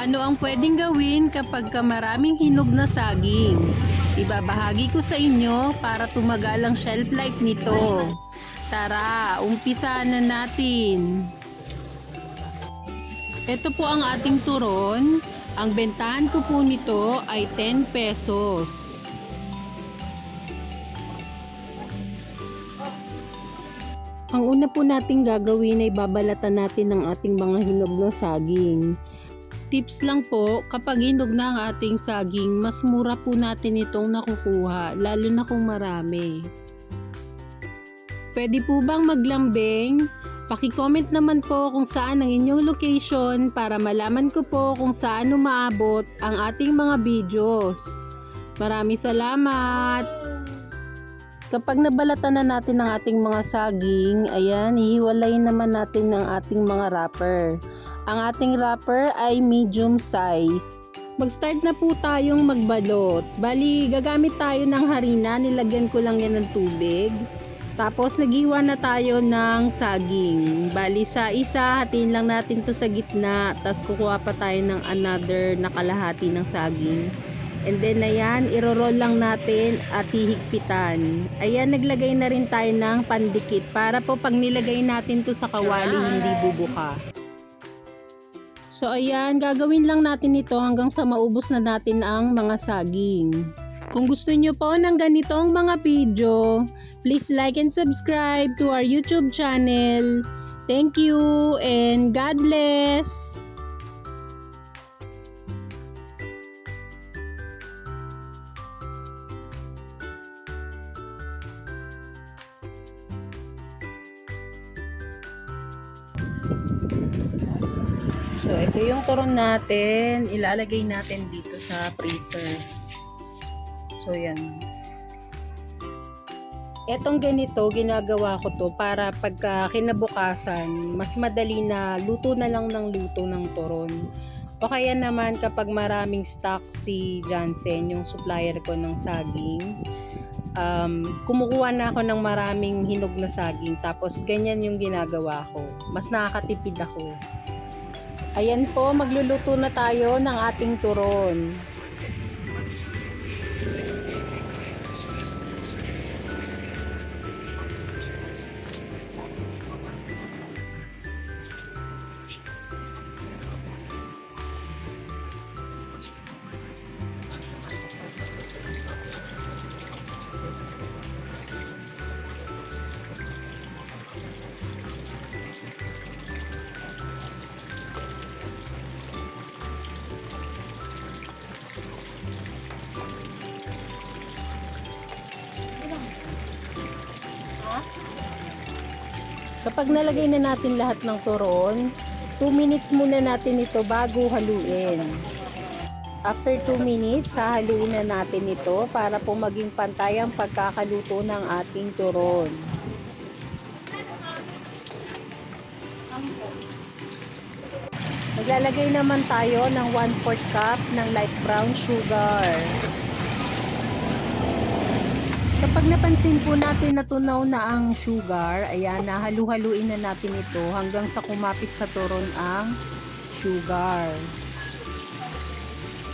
Ano ang pwedeng gawin kapag ka maraming hinog na saging? Ibabahagi ko sa inyo para tumagal ang shelf life nito. Tara, umpisa na natin. Ito po ang ating turon. Ang bentahan ko po nito ay 10 pesos. Ang una po nating gagawin ay babalatan natin ang ating mga hinog na saging. Tips lang po, kapag hinog na ang ating saging, mas mura po natin itong nakukuha, lalo na kung marami. Pwede po bang maglambing? Paki-comment naman po kung saan ang inyong location para malaman ko po kung saan umaabot ang ating mga videos. Maraming salamat! Kapag nabalatan na natin ang ating mga saging, ayan, hihiwalayin naman natin ng ating mga wrapper. Ang ating wrapper ay medium size. Mag-start na po tayong magbalot. Bali, gagamit tayo ng harina, nilagyan ko lang yan ng tubig. Tapos, naghiwa na tayo ng saging. Bali, sa isa, hatiin lang natin to sa gitna. Tapos, kukuha pa tayo ng another na kalahati ng saging. And then, ayan, iro-roll lang natin at hihigpitan. Ayan, naglagay na rin tayo ng pandikit para po pag nilagay natin to sa kawali, hindi bubuka. So, ayan, gagawin lang natin ito hanggang sa maubos na natin ang mga saging. Kung gusto nyo po ng ganitong mga video, please like and subscribe to our YouTube channel. Thank you and God bless! So, ito yung turon natin. Ilalagay natin dito sa freezer. So, yan. Etong ganito, ginagawa ko to para pagka kinabukasan, mas madali na luto na lang ng luto ng turon. O kaya naman kapag maraming stock si Jansen, yung supplier ko ng saging, um, kumukuha na ako ng maraming hinog na saging. Tapos ganyan yung ginagawa ko. Mas nakakatipid ako. Ayan po, magluluto na tayo ng ating turon. Kapag nalagay na natin lahat ng turon, 2 minutes muna natin ito bago haluin. After 2 minutes, hahaluin na natin ito para po maging pantay ang pagkakaluto ng ating turon. Maglalagay naman tayo ng 1/4 cup ng light brown sugar. Kapag napansin po natin na tunaw na ang sugar, ayan, nahalu-haluin na natin ito hanggang sa kumapit sa turon ang sugar.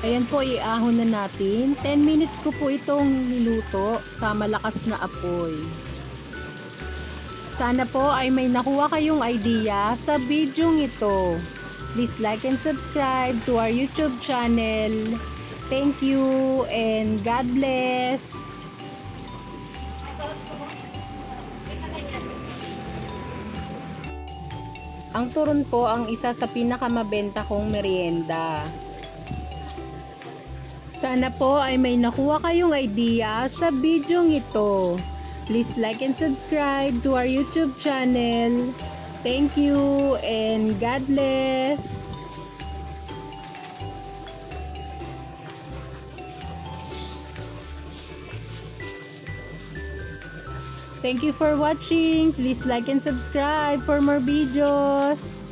Ayan po, iahon na natin. 10 minutes ko po itong niluto sa malakas na apoy. Sana po ay may nakuha kayong idea sa video ito. Please like and subscribe to our YouTube channel. Thank you and God bless. Ang turon po ang isa sa pinakamabenta kong merienda. Sana po ay may nakuha kayong idea sa video ito. Please like and subscribe to our YouTube channel. Thank you and God bless. Thank you for watching. Please like and subscribe for more videos.